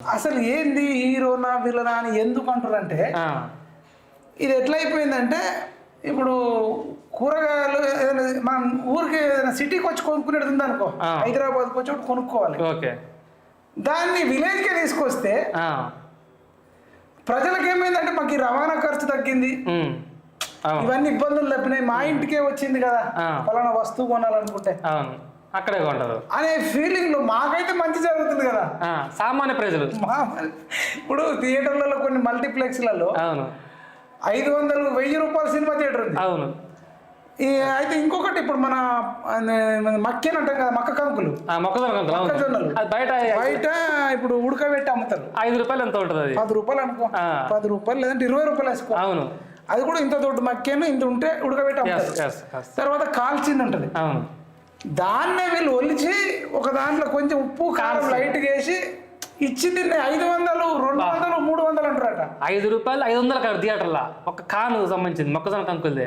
అసలు ఏంది హీరోనా విలనా అని ఎందుకు అంటారంటే ఇది ఎట్లా అయిపోయిందంటే ఇప్పుడు కూరగాయలు ఏదైనా మనం ఊరికి ఏదైనా సిటీకి వచ్చి కొనుక్కునేది ఉందనుకో ఆ. హైదరాబాద్కి వచ్చి ఒకటి కొనుక్కోవాలి. ఓకే. దాన్ని విలేజ్కి తీసుకొస్తే ప్రజలకు ఏమైందంటే మాకు ఈ రవాణా ఖర్చు తగ్గింది. ఇవన్నీ ఇబ్బందులు తప్పినాయి. మా ఇంటికే వచ్చింది కదా ఆ. ఫలానా వస్తువు కొనాలనుకుంటే. అక్కడే కొంటారు అనే ఫీలింగ్లో మాకైతే మంచి జరుగుతుంది కదా. సామాన్య ప్రజలు. ఇప్పుడు థియేటర్లలో కొన్ని మల్టీప్లెక్స్లలో అవును. ఐదు వందలు వెయ్యి రూపాయల సినిమా థియేటర్ ఉంది. అవును. ఈ అయితే ఇంకొకటి ఇప్పుడు మన మక్కేని అంటాం కదా మక్క కంకులు. మొక్కజొన్నలు. బయట బయట ఇప్పుడు ఉడకబెట్టి అమ్ముతారు. ఐదు రూపాయలు ఎంత ఉంటుంది అది? పది రూపాయలు అనుకో. పది రూపాయలు లేదంటే ఇరవై రూపాయలు వేసుకో. అవును. అది కూడా ఇంత దొడ్డు మక్కేను ఇంత ఉంటే ఉడకబెట్టి అమ్ముతారు. తర్వాత కాల్చింది ఉంటుంది అవును. దాన్నే వీళ్ళు ఒలిచి ఒక దాంట్లో కొంచెం ఉప్పు కారం లైట్ వేసి ఇచ్చి దీన్ని ఐదు వందలు రెండు వందలు మూడు వందలు అంటారట ఐదు రూపాయలు ఐదు వందలు కాదు థియేటర్లో ఒక కాను సంబంధించింది మొక్కజొన్న కంకులది.